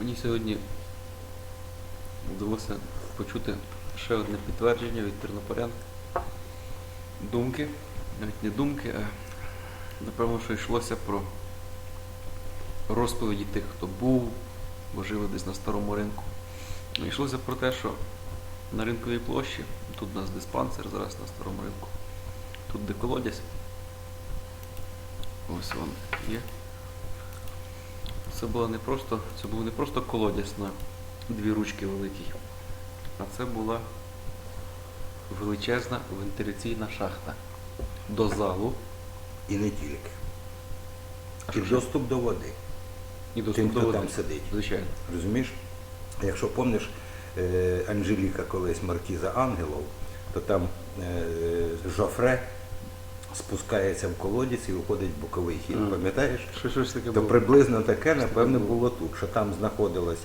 Мені сьогодні вдалося почути ще одне підтвердження від тернополян. Думки, навіть не думки, а напевно, що йшлося про розповіді тих, хто був, бо жили десь на старому ринку. Йшлося про те, що на ринковій площі, тут у нас диспансер зараз на старому ринку, тут де колодязь. Ось він є. Це було не просто, це був не просто колодязь на дві ручки великий, а це була величезна вентиляційна шахта до залу І не тільки. А І що доступ до води. і доступ Тим, до хто води. там сидить. Звичайно. Розумієш? Якщо помниш е, Анжеліка колись Маркіза Ангелов, то там е, Жофре спускається в колодязь і виходить в боковий хід. Мгм. Пам'ятаєш? Що щось таке То було. приблизно таке, напевно, було. було тут, що там знаходилось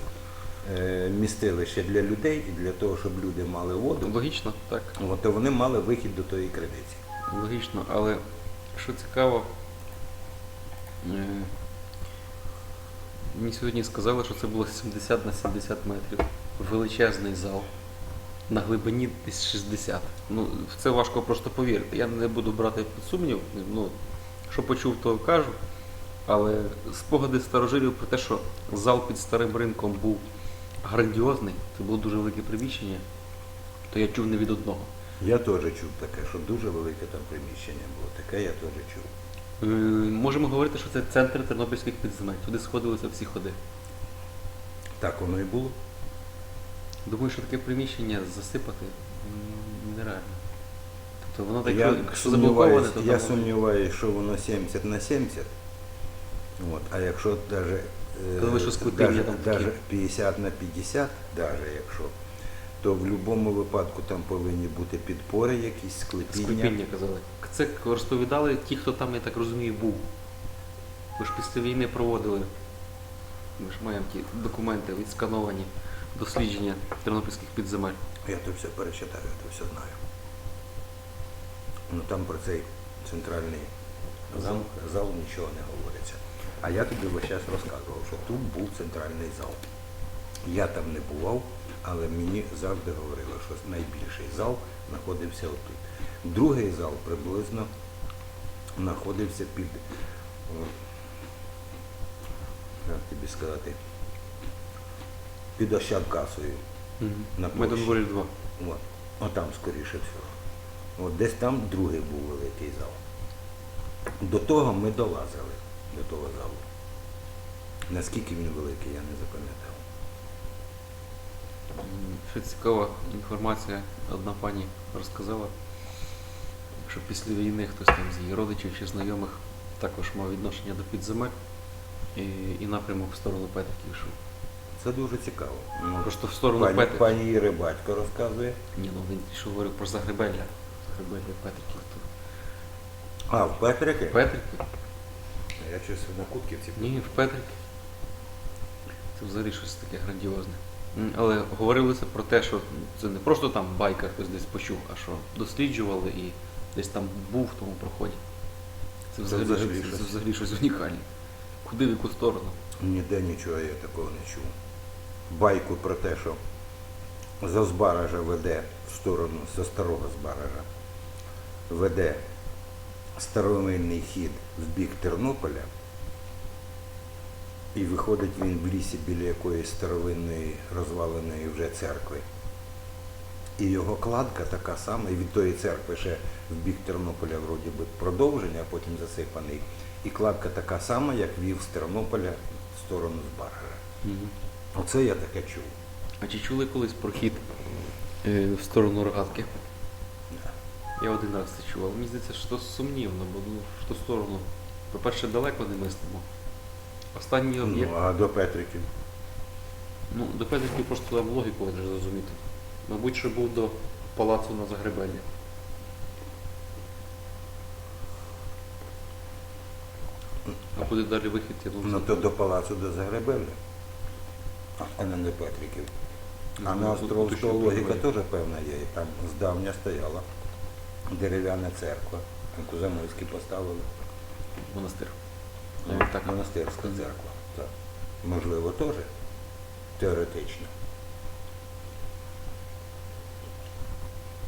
е, містилище для людей і для того, щоб люди мали воду, Логічно, так. от, то вони мали вихід до тої криниці. Логічно, але що цікаво, е, мені сьогодні сказали, що це було 70 на 70 метрів. Величезний зал. На глибині десь 60. Ну, в це важко просто повірити. Я не буду брати під сумнів. Ну, що почув, то кажу. Але спогади старожилів про те, що зал під старим ринком був грандіозний, це було дуже велике приміщення, то я чув не від одного. Я теж чув таке, що дуже велике там приміщення було. Таке я теж чув. Е, Можемо говорити, що це центр тернопільських підземель. Туди сходилися всі ходи. Так воно і було. Думаю, що таке приміщення засипати нереально. Тобто воно так, Я якщо- заблоковане, то я сумніваюся, що воно 70 на 70. От, а якщо даже, е, Коли що даже, там даже 50 на 50, даже якщо, то в будь-якому випадку там повинні бути підпори, якісь склепіння. склепіння казали. Це розповідали ті, хто там, я так розумію, був. Ви ж після війни проводили. Ми ж маємо ті документи відскановані, дослідження тернопільських підземель. Я то все перечитаю, я то все знаю. Ну там про цей центральний зал, зал нічого не говориться. А я тобі весь час розказував, що тут був центральний зал. Я там не бував, але мені завжди говорили, що найбільший зал знаходився отут. Другий зал приблизно знаходився під, як тобі сказати, під Ощадкасою. На Ми площі. два. От, отам, скоріше всього. От десь там другий був великий зал. До того ми долазили, до того залу. Наскільки він великий, я не запам'ятав. Ще цікава інформація. Одна пані розказала, що після війни хтось там з її родичів чи знайомих також мав відношення до підземель і, і напрямок в сторону Петриків йшов. Це дуже цікаво. Ну, Просто в сторону пані, Петриків. пані Іри батько розказує. Ні, ну він що говорив про Загребелля. Загребелля Петриків. А, в Петрики? Петриків? Я щось на Кутківці. Ні, в Петриків. Це взагалі щось таке грандіозне. М, Але говорилося про те, що це не просто там байка хтось десь почув, а що досліджували і десь там був в тому проході. Це взагалі, взагалі щось, це взагалі щось унікальне. Куди в яку сторону? Ніде нічого я такого не чув. Байку про те, що за Збаража веде в сторону, за старого Збаража, веде старовинний хід в бік Тернополя, і виходить він в лісі біля якоїсь старовинної розваленої вже церкви. І його кладка така сама, і від тої церкви ще в бік Тернополя вроді би продовження, а потім засипаний. І кладка така сама, як вів з Тернополя в сторону Збаража. Оце я таке чув. А чи чули колись про хід е, в сторону рогатки? Я один раз це чув, але мені здається, що сумнівно, бо ну, в ту сторону, по-перше, далеко не мислимо. Останній об'єкт. Ну, а до Петриків. Ну, до Петриків просто треба логіку вже зрозуміти. Мабуть, що був до палацу на Загребеллі. А куди далі вихід, я думаю, Ну то до палацу до Загребелля, а не до Петриків. Ну, А на тут Островського логіка теж певна є. І там здавня стояла дерев'яна церква, яку Замойські поставили. монастир. Ну, так. Монастирська церква. Так. Можливо, теж. теоретично.